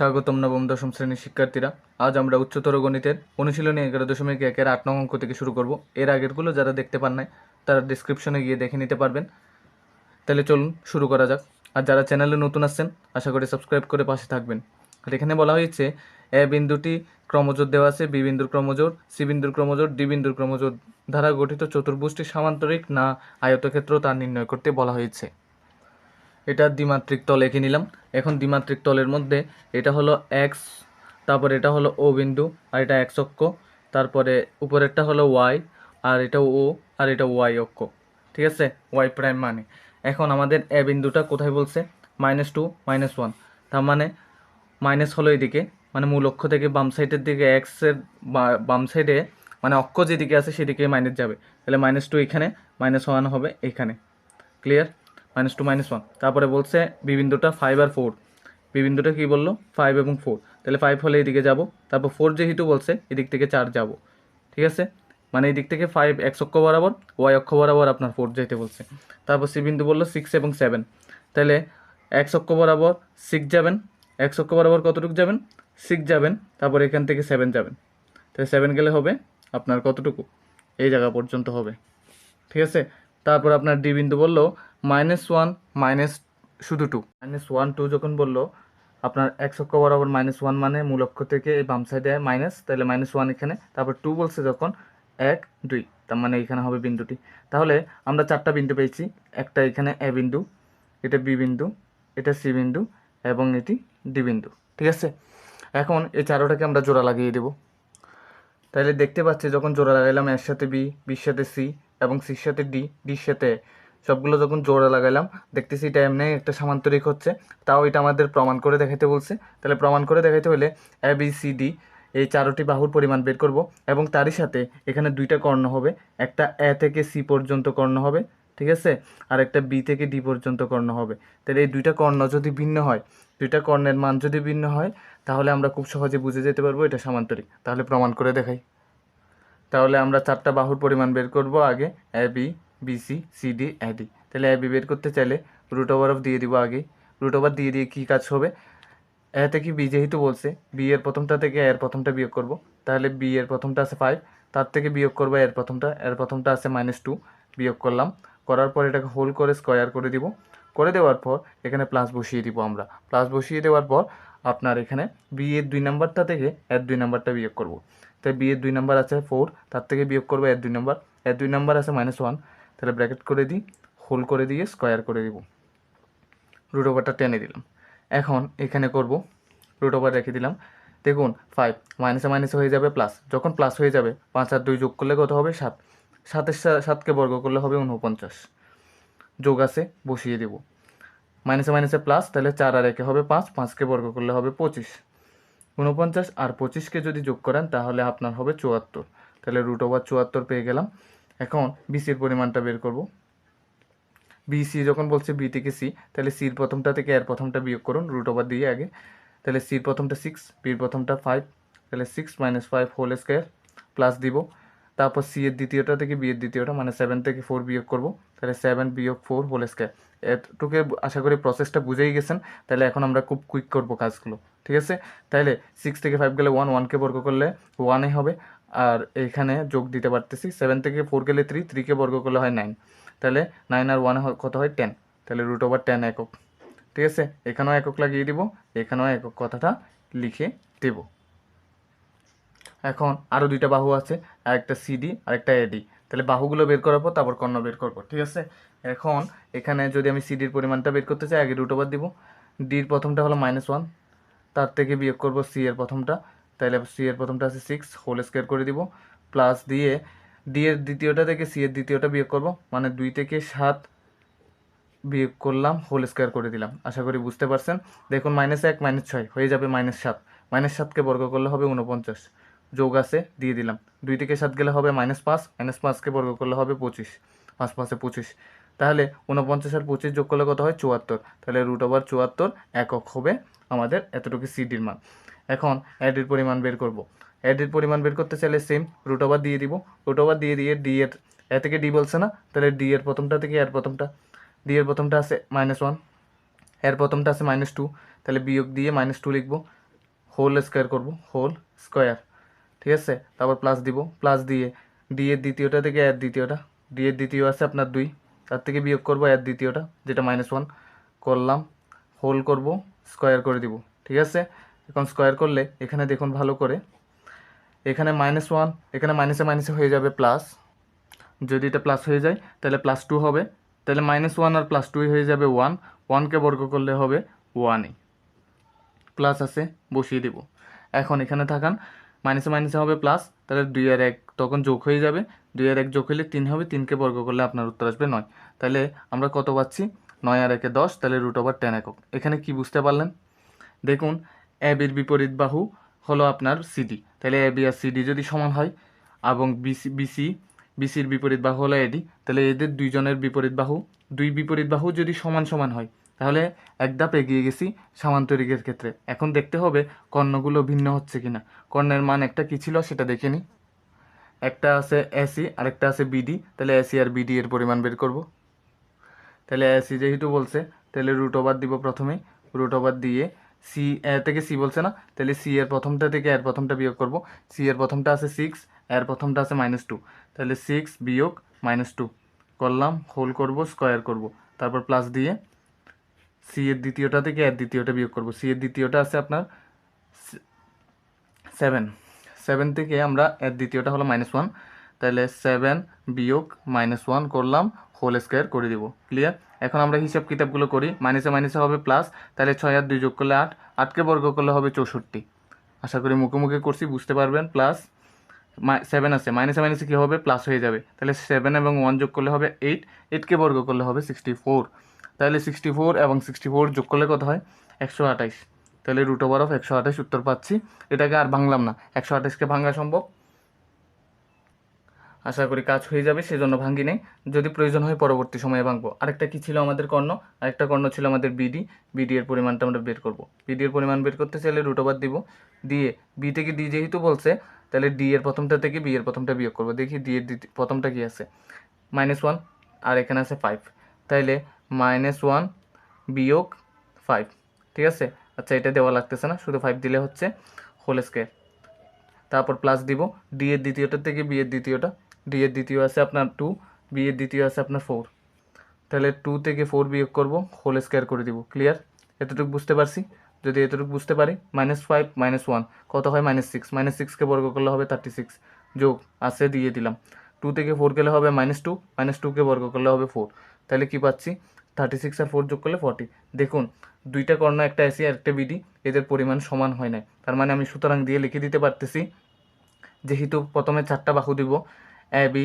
স্বাগতম নবম দশম শ্রেণির শিক্ষার্থীরা। আজ আমরা উচ্চতর গণিতের অনুশীলনী এগারো দশমিক একের আট নং অঙ্ক থেকে শুরু করব। এর আগেরগুলো যারা দেখতে পান নাই, তারা ডিসক্রিপশনে গিয়ে দেখে নিতে পারবেন। তাহলে চলুন শুরু করা যাক। আর যারা চ্যানেলে নতুন আসছেন, আশা করি সাবস্ক্রাইব করে পাশে থাকবেন। আর এখানে বলা হয়েছে, এ বিন্দুটি ক্রমজোর দেওয়া আছে, বি বিন্দুর ক্রমজোর, সি বিন্দুর ক্রমজোর, ডি বিন্দুর ক্রমজোর দ্বারা গঠিত চতুর্ভুজটি সামান্তরিক না আয়তক্ষেত্র তা নির্ণয় করতে বলা হয়েছে। এটা দ্বিমাত্রিক তল এঁকে নিলাম। এখন দ্বিমাত্রিক তলের মধ্যে এটা হলো এক্স তারপর এটা হলো ও বিন্দু, আর এটা এক্স অক্ষ, তারপরে উপরেরটা হলো ওয়াই আর এটা ও, আর এটা ওয়াই অক্ষ, ঠিক আছে? ওয়াই প্রাইম মানে। এখন আমাদের এ বিন্দুটা কোথায় বলছে? মাইনাস টু মাইনাস ওয়ান তার মানে মাইনাস হলো এদিকে মানে মূল অক্ষ থেকে বাম সাইডের দিকে এক্সের বাম সাইডে মানে অক্ষ যেদিকে আছে সেদিকে মাইনাস যাবে। তাহলে মাইনাস টু এখানে মাইনাস ওয়ান হবে এখানে। Clear minus two minus one তারপরে বলছে বিবিন্দুটা ফাইভ আর ফোর বিবিন্দুটা কী বলল? ফাইভ এবং ফোর তাহলে ফাইভ হলে এদিকে যাব। তারপর ফোর যেহেতু বলছে, এদিক থেকে চার যাব। ঠিক আছে? মানে এই দিক থেকে ফাইভ এক্স অক্ষ বরাবর ওয়াই অক্ষ বরাবর আপনার ফোর যেতে বলছে। তারপর সি বিন্দু বলল সিক্স এবং সেভেন তাহলে এক্স অক্ষ বরাবর সিক্স যাবেন। এক্স অক্ষ বরাবর কতটুকু যাবেন? সিক্স যাবেন। তারপর এখান থেকে সেভেন যাবেন। তাহলে সেভেন গেলে হবে আপনার কতটুকু? এই জায়গা পর্যন্ত হবে। ঠিক আছে? তারপর আপনার ডি বিন্দু বলল মাইনাস ওয়ান, মাইনাস শুধু টু মাইনাস ওয়ান টু যখন বলল, আপনার এক অক্ষ বরাবর মাইনাস ওয়ান মানে মূল অক্ষ থেকে এই বাম সাইডে মাইনাস, তাহলে মাইনাস ওয়ান এখানে। তারপর টু বলছে যখন এক, দুই, তার মানে এখানে হবে বিন্দুটি। তাহলে আমরা চারটা বিন্দু পেয়েছি, একটা এখানে এ বিন্দু, এটা বি বিন্দু, এটা সি বিন্দু, এবং এটি ডি বিন্দু, ঠিক আছে? এখন এই চারোটাকে আমরা জোড়া লাগিয়ে দেবো। তাহলে দেখতে পাচ্ছি যখন জোড়া লাগাইলাম, এর সাথে বি, বির সাথে সি, এবং সির সাথে ডি, ডির সাথে সবগুলো যখন জোড়া লাগাইলাম, দেখতেছি এটা এমনি একটা সামান্তরিক হচ্ছে, তাও এটা আমাদের প্রমাণ করে দেখাইতে বলছে। তাহলে প্রমাণ করে দেখাইতে হলে এ বি সি ডি এই চারোটি বাহুর পরিমাণ বের করব এবং তারই সাথে এখানে দুইটা কর্ণ হবে, একটা এ থেকে সি পর্যন্ত কর্ণ হবে, ঠিক আছে? আর একটা বি থেকে ডি পর্যন্ত কর্ণ হবে। তাহলে এই দুইটা কর্ণ যদি ভিন্ন হয়, দুইটা কর্ণের মান যদি ভিন্ন হয়, তাহলে আমরা খুব সহজে বুঝে যেতে পারব এটা সামান্তরিক। তাহলে প্রমাণ করে দেখাই। তাহলে আমরা চারটা বাহুর পরিমাণ বের করব আগে A B BC CD AD তাহলে এ বি বের করতে চাইলে রুট ওভার অফ দিয়ে দিব আগে। রুট ওভার দিয়ে দিয়ে কী কাজ হবে? এ থেকে বি যেহেতু বলছে বি এর প্রথমটা থেকে এর প্রথমটা বিয়োগ করব। তাহলে বি এর প্রথমটা আছে ফাইভ তার থেকে বিয়োগ করব এর প্রথমটা এর প্রথমটা আছে মাইনাস টু বিয়োগ করলাম। করার পর এটাকে হোল করে স্কোয়ার করে দিব। করে দেওয়ার পর এখানে প্লাস বসিয়ে দিব আমরা। প্লাস বসিয়ে দেওয়ার পর আপনার এখানে বি এর দুই নাম্বারটা থেকে এর দুই নাম্বারটা বিয়োগ করব। তাই বি এর দুই নাম্বার আছে ফোর তার থেকে বিয়োগ করব এর দুই নাম্বার এর দুই নাম্বার আছে মাইনাস ওয়ান তাহলে ব্র্যাকেট করে দিই হোল করে দিয়ে স্কোয়ার করে দিব। রুট ওভারটা টেনে দিলাম। এখন এখানে করব রুট ওভার রেখে দিলাম। দেখুন ফাইভ মাইনাসে মাইনাসে হয়ে যাবে প্লাস যখন প্লাস হয়ে যাবে, পাঁচ আর দুই যোগ করলে কত হবে? সাত। সাতের সাতকে বর্গ করলে হবে উনপঞ্চাশ যোগ আছে, বসিয়ে দেব। মাইনাসে মাইনাসে প্লাস তাহলে চার আর একে হবে পাঁচ, পাঁচকে বর্গ করলে হবে পঁচিশ। উনপঞ্চাশ আর পঁচিশকে যদি যোগ করেন, তাহলে আপনার হবে চুয়াত্তর। তাহলে রুট ওভার চুয়াত্তর পেয়ে গেলাম। এখন বিসির পরিমাণটা বের করব। বিসি যখন বলছে বি থেকে সি তাহলে সির প্রথমটা থেকে এর প্রথমটা বিয়োগ করুন রুট ওভার দিয়ে আগে। তাহলে সির প্রথমটা সিক্স বির প্রথমটা ফাইভ তাহলে six minus five whole square plus দিব। তারপর সি এর দ্বিতীয়টা থেকে বি এর দ্বিতীয়টা মানে সেভেন থেকে ফোর বিয়োগ করব, তাহলে সেভেন বিয়োগ ফোর হোল স্কোয়ার এতটুকু আশা করি প্রসেসটা বুঝেই গেছেন, তাহলে এখন আমরা খুব কুইক করব কাজগুলো, ঠিক আছে? তাহলে সিক্স থেকে ফাইভ গেলে ওয়ান ওয়ানকে বর্গ করলে ওয়ানে হবে আর এখানে যোগ দিতে পারতেছি সেভেন থেকে ফোর গেলে থ্রি থ্রিকে বর্গ করলে হয় নাইন তাহলে নাইন আর ওয়ান কত হয় টেন তাহলে রুট ওভার টেন একক। ঠিক আছে? এখানেও একক লাগিয়ে দিব, এখানেও একক কথাটা লিখে দেব। এখন আরও দুইটা বাহু আছে একটা সিডি আর একটা এডি তাহলে বাহুগুলো বের করার পর তারপর কর্ণ বের করব, ঠিক আছে? এখন এখানে যদি আমি সিডির পরিমাণটা বের করতে চাই, আগে রুট ওভার দিব। ডির প্রথমটা হলো মাইনাস ওয়ান তার থেকে বিয়োগ করব সি এর প্রথমটা। তাহলে সি এর প্রথমটা আছে সিক্স হোল স্কোয়ার করে দিব। প্লাস দিয়ে ডি এর দ্বিতীয়টা থেকে সি এর দ্বিতীয়টা বিয়োগ করব। মানে দুই থেকে সাত বিয়োগ করলাম হোল স্কোয়ার করে দিলাম। আশা করি বুঝতে পারছেন। দেখুন মাইনাস এক মাইনাস ছয়, হয়ে যাবে মাইনাস সাত। মাইনাস সাতকে বর্গ করলে হবে উনপঞ্চাশ যোগ আছে, দিয়ে দিলাম। দুই থেকে সাত গেলে হবে মাইনাস পাঁচ মাইনাস পাঁচকে বর্গ করলে হবে পঁচিশ। পাঁচ, পাঁচে পঁচিশ। তাহলে উনপঞ্চাশ আর পঁচিশ যোগ করলে কত হয়? চুয়াত্তর। তাহলে রুট ওভার চুয়াত্তর, একক হবে আমাদের এতটুকু সিডির মান। এখন অ্যাডের পরিমাণ বের করব। অ্যাডের পরিমাণ বের করতে চাইলে সেম রুট ওভার দিয়ে দিব। রুট ওভার দিয়ে দিয়ে ডি এর, এ থেকে ডি বলছে না? তাহলে ডি এর প্রথমটা থেকে এর প্রথমটা। ডি এর প্রথমটা আছে মাইনাস ওয়ানের প্রথমটা আছে মাইনাস টু তাহলে বিয়োগ দিয়ে মাইনাস টু লিখব। হোল স্কোয়ার করব হোল স্কোয়ার ঠিক আছে? তারপর প্লাস দিব। প্লাস দিয়ে ডি এর দ্বিতীয়টা থেকে এর দ্বিতীয়টা। ডি এর দ্বিতীয় আছে আপনার দুই। তার থেকে বিয়োগ করব এর দ্বিতীয়টা, যেটা মাইনাস ওয়ান করলাম। হোল করব স্কোয়ার করে দিব। ঠিক আছে? এখন স্কোয়ার করলে এখানে দেখুন ভালো করে। এখানে মাইনাস ওয়ান এখানে মাইনাসে মাইনাসে হয়ে যাবে প্লাস যদি এটা প্লাস হয়ে যায়, তাহলে প্লাস টু হবে। তাহলে মাইনাস ওয়ান আর প্লাস টুই হয়ে যাবে ওয়ান ওয়ানকে বর্গ করলে হবে ওয়ানই প্লাস আছে, বসিয়ে দেব। এখন এখানে থাকান মাইনাসে মাইনাসে হবে প্লাস তাহলে দুই আর এক তখন যোগ হয়ে যাবে। দুই আর এক যোগ হলে তিন হবে তিনকে বর্গ করলে আপনার উত্তর আসবে নয়। তাহলে আমরা কত পাচ্ছি? নয় আর একে দশ, তাহলে রুট ওভার টেন একক। এখানে কি বুঝতে পারলেন? দেখুন এ বির বিপরীত বাহু হলো আপনার সিডি তাহলে এ বি আর সিডি যদি সমান হয়, এবং বিসি বিসি বিসির বিপরীত বাহু হলো এডি তাহলে এদের দুইজনের বিপরীত বাহু, দুই বিপরীত বাহু যদি সমান সমান হয়, তাহলে এক ধাপ এগিয়ে গেছি সামান্তরিকের ক্ষেত্রে। এখন দেখতে হবে কর্ণগুলো ভিন্ন হচ্ছে কিনা। কর্ণের মান একটা কী ছিল সেটা দেখে নিই একটা আছে এসি আরেকটা আছে বিডি তাহলে এসি আর বিডি এর পরিমাণ বের করব। তাহলে এসি যেহেতু বলছে, তাহলে রুট ওভার দিব প্রথমে। রুট ওভার দিয়ে সি থেকে সি বলছে না? তাহলে সি এর প্রথমটা থেকে এর প্রথমটা বিয়োগ করব। সি এর প্রথমটা আছে সিক্স এর প্রথমটা আছে মাইনাস টু তাহলে সিক্স বিয়োগ মাইনাস টু করলাম হোল করব স্কোয়ার করব। তারপর প্লাস দিয়ে সি এর দ্বিতীয়টা থেকে এর দ্বিতীয়টা বিয়োগ করব। সি এর দ্বিতীয়টা আছে আপনার সেভেন সেভেন থেকে আমরা এর দ্বিতীয়টা হলো মাইনাস ওয়ান তাহলে সেভেন বিয়োগ মাইনাস ওয়ান করলাম হোল স্কোয়ার করে দিব। ক্লিয়ার এখন আমরা হিসাব কিতাবগুলো করি। মাইনাসে মাইনাসে হবে প্লাস তাহলে ছয় আর দুই যোগ করলে আট, আটকে বর্গ করলে হবে চৌষট্টি। আশা করি মুখে মুখে করছি, বুঝতে পারবেন প্লাস সেভেন আছে। মাইনাসে মাইনাসে কী হবে? প্লাস হয়ে যাবে। তাহলে সেভেন এবং ওয়ান যোগ করলে হবে এইট এইটকে বর্গ করলে হবে সিক্সটি ফোর তাহলে সিক্সটি ফোর এবং সিক্সটি ফোর যোগ করলে কত হয়? একশো আঠাইশ। তাহলে রুট ওভার অফ একশো আঠাইশ উত্তর পাচ্ছি। এটাকে আর ভাঙলাম না। একশো আঠাইশকে ভাঙা সম্ভব? আশা করি কাজ হয়ে যাবে, সেজন্য ভাঙ্গি নেই। যদি প্রয়োজন হয় পরবর্তী সময়ে ভাঙবো। আরেকটা কি ছিল আমাদের কর্ণ? আরেকটা কর্ণ ছিল আমাদের বিডি বিডি এর পরিমাণটা আমরা বের করব। বিডি এর পরিমাণ বের করতে চাইলে রুট ওভার দিব। দিয়ে বি থেকে ডি যেহেতু বলছে, তাহলে ডি এর প্রথমটা থেকে বি এর প্রথমটা বিয়োগ করব। দেখি ডি এর প্রথমটা কি আছে? মাইনাস ওয়ান আর এখানে আছে ফাইভ তাইলে মাইনাস ওয়ান বিয়োগ ফাইভ ঠিক আছে? আচ্ছা এটা দেওয়া লাগতেছে না, শুধু ফাইভ দিলে হচ্ছে হোল স্কোয়ার তারপর প্লাস দিব। ডি এর দ্বিতীয়টা থেকে বি এর দ্বিতীয়টা। ডি এর দ্বিতীয় আছে আপনার টু বি এর দ্বিতীয় আছে আপনার ফোর তাহলে টু থেকে ফোর বিয়োগ করব হোল স্কোয়ার করে দিব। ক্লিয়ার এতটুকু বুঝতে পারছি? যদি এতটুকু বুঝতে পারি মাইনাস ফাইভ মাইনাস ওয়ান কত হয়? মাইনাস সিক্স মাইনাস সিক্সকে বর্গ করলে হবে থার্টি সিক্স যোগ, আছে, দিয়ে দিলাম। টু থেকে ফোর গেলে হবে মাইনাস টু মাইনাস টুকে বর্গ করলে হবে ফোর তাহলে কি পাচ্ছি? থার্টি সিক্স আর ফোর যোগ করলে ফর্টি দেখুন, দুইটা কর্ণ, একটা এসি আর একটা বিডি এদের পরিমাণ সমান হয় নাই। তার মানে আমি সুতরাং দিয়ে লিখে দিতে পারতেছি, যেহেতু প্রথমে চারটা বাহু দিব এ বি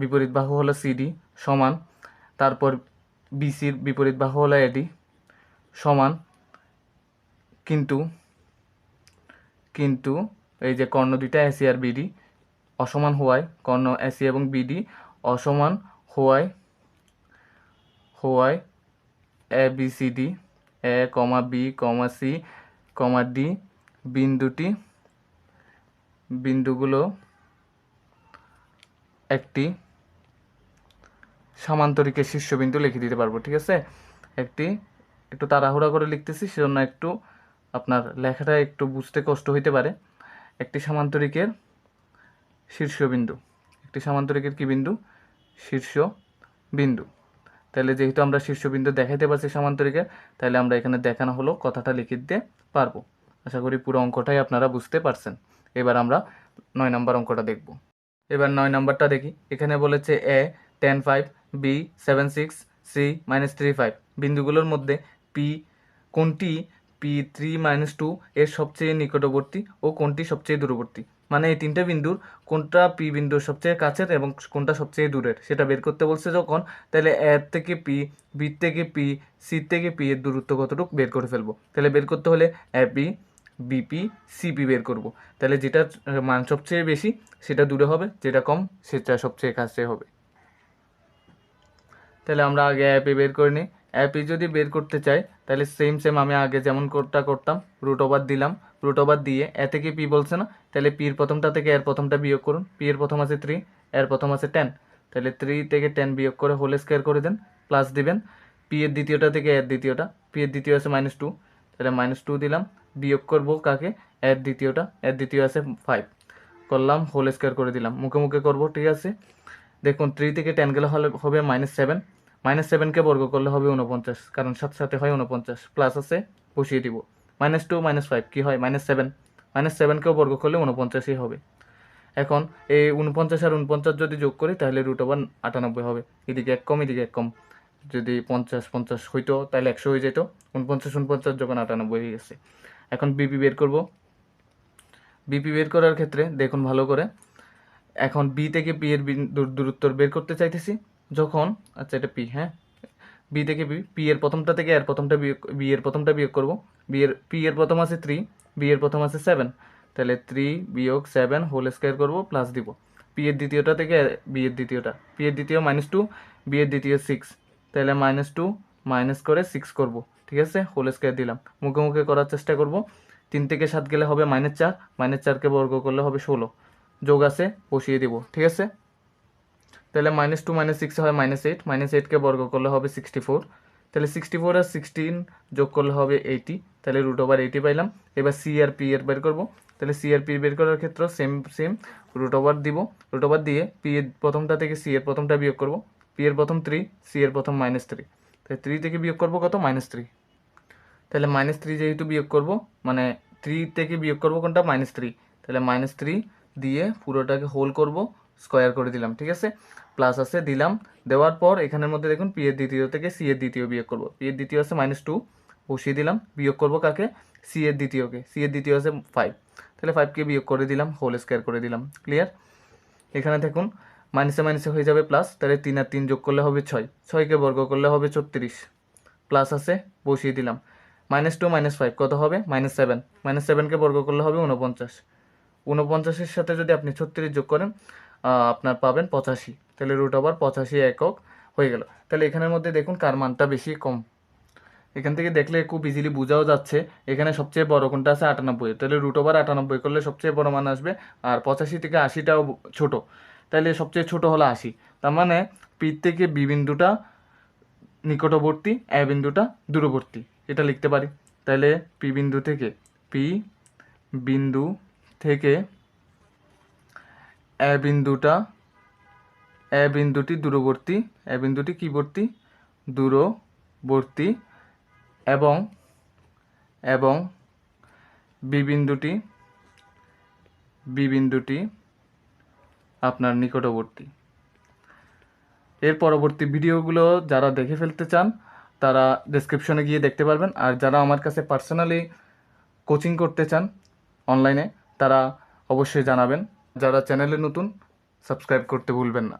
বিপরীত বাহু হলো সিডি সমান। তারপর বিসির বিপরীত বাহু হলো এডি সমান। কিন্তু কিন্তু এই যে কর্ণ দুইটা এসি আর বিডি অসমান হওয়ায়, কর্ণ এসি এবং বিডি অসমান হওয়ায় হওয়ায় A B C D A comma B comma C comma D বিন্দুটি, বিন্দুগুলো একটি সামান্তরিকের শীর্ষবিন্দু লিখে দিতে পারব, ঠিক আছে? একটি একটু তাড়াহুড়া করে লিখতেছি, সেজন্য একটু আপনার লেখাটা একটু বুঝতে কষ্ট হইতে পারে। একটি সামান্তরিকের শীর্ষবিন্দু। একটি সামান্তরিকের কি বিন্দু? শীর্ষ বিন্দু তাহলে যেহেতু আমরা শীর্ষবিন্দু দেখাইতে পারছি সামান্তরিকের, তাহলে আমরা এখানে দেখানো হলো, কথাটা লিখে দিতে পারব। আশা করি পুরো অঙ্কটাই আপনারা বুঝতে পারছেন। এবার আমরা নয় নম্বর অঙ্কটা দেখব। এবার নয় নম্বরটা দেখি। এখানে বলেছে A ten five B seven six C minus three five বিন্দুগুলোর মধ্যে পি কোনটি? পি থ্রি মাইনাস টু এর সবচেয়ে নিকটবর্তী ও কোনটি সবচেয়ে দূরবর্তী? মানে এই তিনটে বিন্দুর কোনটা পি বিন্দুর সবচেয়ে কাছের এবং কোনটা সবচেয়ে দূরের? সেটা বের করতে বলছে যখন, তাহলে এর থেকে পি বি থেকে পি সি থেকে পি এর দূরত্ব কতটুকু বের করে ফেলব? তাহলে বের করতে হলে এ পি বিপি সিপি বের করব। তাহলে যেটা মান সবচেয়ে বেশি, সেটা দূরে হবে, যেটা কম, সেটা সবচেয়ে কাছে হবে। তাহলে আমরা আগে অ্যাপে বের করে নিই। অ্যাপে যদি বের করতে চাই, তাহলে সেম সেম আমি আগে যেমন কোডটা করতাম রুট ওভার দিলাম রুট ওভার দিয়ে এ থেকে পি বলছে না, তাহলে পির প্রথমটা থেকে এর প্রথমটা বিয়োগ করুন। পি এর প্রথম আছে থ্রি এর প্রথম আছে টেন তাহলে থ্রি থেকে টেন বিয়োগ করে হোল স্কোয়ার করে দেন প্লাস দিবেন। পি এর দ্বিতীয়টা থেকে এর দ্বিতীয়টা পি এর দ্বিতীয় আছে মাইনাস টু তাহলে মাইনাস টু দিলাম বিয়োগ করব কাকে? এর দ্বিতীয়টা। এর দ্বিতীয় আছে ফাইভ করলাম হোল স্কোয়ার করে দিলাম। মুখে মুখে করব, ঠিক আছে? দেখুন থ্রি থেকে টেন গেলে হলে, হবে মাইনাস সেভেন মাইনাস সেভেনকে বর্গ করলে হবে উনপঞ্চাশ কারণ সাথে সাথে হয় উনপঞ্চাশ প্লাস আছে, বসিয়ে দিব। মাইনাস টু মাইনাস ফাইভ কী হয়? মাইনাস সেভেন মাইনাস সেভেনকেও বর্গ করলে উনপঞ্চাশই হবে। এখন, এই উনপঞ্চাশ আর উনপঞ্চাশ যদি যোগ করি, তাহলে রুট ওভার আটানব্বই হবে। এদিকে এক কম, এদিকে এক কম। যদি পঞ্চাশ পঞ্চাশ হইতো, তাহলে একশো হয়ে যেত। উনপঞ্চাশ উনপঞ্চাশ যখন আটানব্বই হয়ে গেছে। এখন বিপি বের করব। বিপি বের করার ক্ষেত্রে দেখুন ভালো করে। এখন বি থেকে পি এর বিন- দূর- দূরত্ব বের করতে চাইতেছি। যখন আচ্ছা এটা পি হ্যাঁ? বি থেকে বি পি এর প্রথমটা থেকে এর প্রথমটা বিয়োগ বি এর প্রথমটা বিয়োগ করব। বি এর পি এর প্রথম আছে থ্রি বি এর প্রথম আছে সেভেন তাহলে থ্রি বিয়োগ সেভেন হোল স্কোয়ার করব প্লাস দিব। পি এর দ্বিতীয়টা থেকে বি এর দ্বিতীয়টা। পি এর দ্বিতীয় মাইনাস টু বি এর দ্বিতীয় সিক্স তাহলে মাইনাস টু মাইনাস করে সিক্স করব। ঠিক আছে? হোল স্কোয়ার দিলাম। মুখে মুখে করার চেষ্টা করব। তিন থেকে সাত গেলে হবে মাইনাস চার। মাইনাস চারকে বর্গ করলে হবে ষোলো। যোগ আছে, বসিয়ে দিব। ঠিক আছে? তাহলে মাইনাস টু মাইনাস সিক্স হয় মাইনাস এইট মাইনাস এইটকে বর্গ করলে হবে সিক্সটি ফোর তাহলে সিক্সটি ফোর আর সিক্সটিন যোগ করলে হবে এইটি তাহলে রুট ওভার এইটি পাইলাম। এবার সি আর পি এর বের করব। তাহলে সি আর পি বের করার ক্ষেত্রে সেম সেম রুট ওভার দিব। রুট ওভার দিয়ে পি এর প্রথমটা থেকে সি এর প্রথমটা বিয়োগ করব। পি এর প্রথম থ্রি সি এর প্রথম মাইনাস থ্রি তাহলে থ্রি থেকে বিয়োগ করব কত? মাইনাস থ্রি তাহলে মাইনাস থ্রি যেহেতু বিয়োগ করব মানে থ্রি থেকে বিয়োগ করব কোনটা? মাইনাস থ্রি তাহলে মাইনাস থ্রি দিয়ে পুরোটাকে হোল করব স্কোয়ার করে দিলাম, ঠিক আছে? প্লাস আছে দিলাম, দেওয়ার পর এখানের মধ্যে দেখুন পি এর দ্বিতীয় থেকে সি এর দ্বিতীয় বিয়োগ করব। পি এর দ্বিতীয় আছে মাইনাস টু বসিয়ে দিলাম, বিয়োগ করব কাকে? সি এর দ্বিতীয়কে। সি এর দ্বিতীয় আছে ফাইভ তাহলে ফাইভকে বিয়োগ করে দিলাম হোল স্কোয়ার করে দিলাম ক্লিয়ার এখানে দেখুন মাইনাসে মাইনাসে হয়ে যাবে প্লাস তাহলে তিন আর তিন যোগ করলে হবে ছয়। ছয়কে বর্গ করলে হবে ছত্রিশ। প্লাস আছে, বসিয়ে দিলাম। মাইনাস টু মাইনাস ফাইভ কত হবে? মাইনাস সেভেন মাইনাস সেভেনকে বর্গ করলে হবে উনপঞ্চাশ উনপঞ্চাশের সাথে যদি আপনি ছত্রিশ যোগ করেন আপনার পাবেন পঁচাশি। তাহলে রুট ওভার পঁচাশি একক হয়ে গেল। তাহলে এখানের মধ্যে দেখুন কার মানটা বেশি কম। এখান থেকে দেখলে খুব ইজিলি বোঝাও যাচ্ছে, এখানে সবচেয়ে বড় কোনটা আছে? আটানব্বই। তাহলে রুট ওভার আটানব্বই করলে সবচেয়ে বড় মান আসবে, আর পঁচাশি থেকে আশিটাও ছোট। তাহলে সবচেয়ে ছোট হলো আশি। তার মানে পি থেকে বি বিন্দুটা নিকটবর্তী, এ বিন্দুটা দূরবর্তী। এটা লিখতে পারি। তাহলে পি বিন্দু থেকে, পি বিন্দু থেকে এ বিন্দুটা, এ বিন্দুটি দূরবর্তী, এ বিন্দুটি কীবর্তী দূরবর্তী এবং এবং বি বিন্দুটি বি বিন্দুটি আপনার নিকটবর্তী। এর পরবর্তী ভিডিওগুলো যারা দেখে ফেলতে চান, তারা ডেসক্রিপশনে গিয়ে দেখতে পারবেন। আর যারা আমার কাছে পার্সোনালি কোচিং করতে চান অনলাইনে তারা অবশ্যই জানাবেন। যারা চ্যানেলে নতুন সাবস্ক্রাইব করতে ভুলবেন না।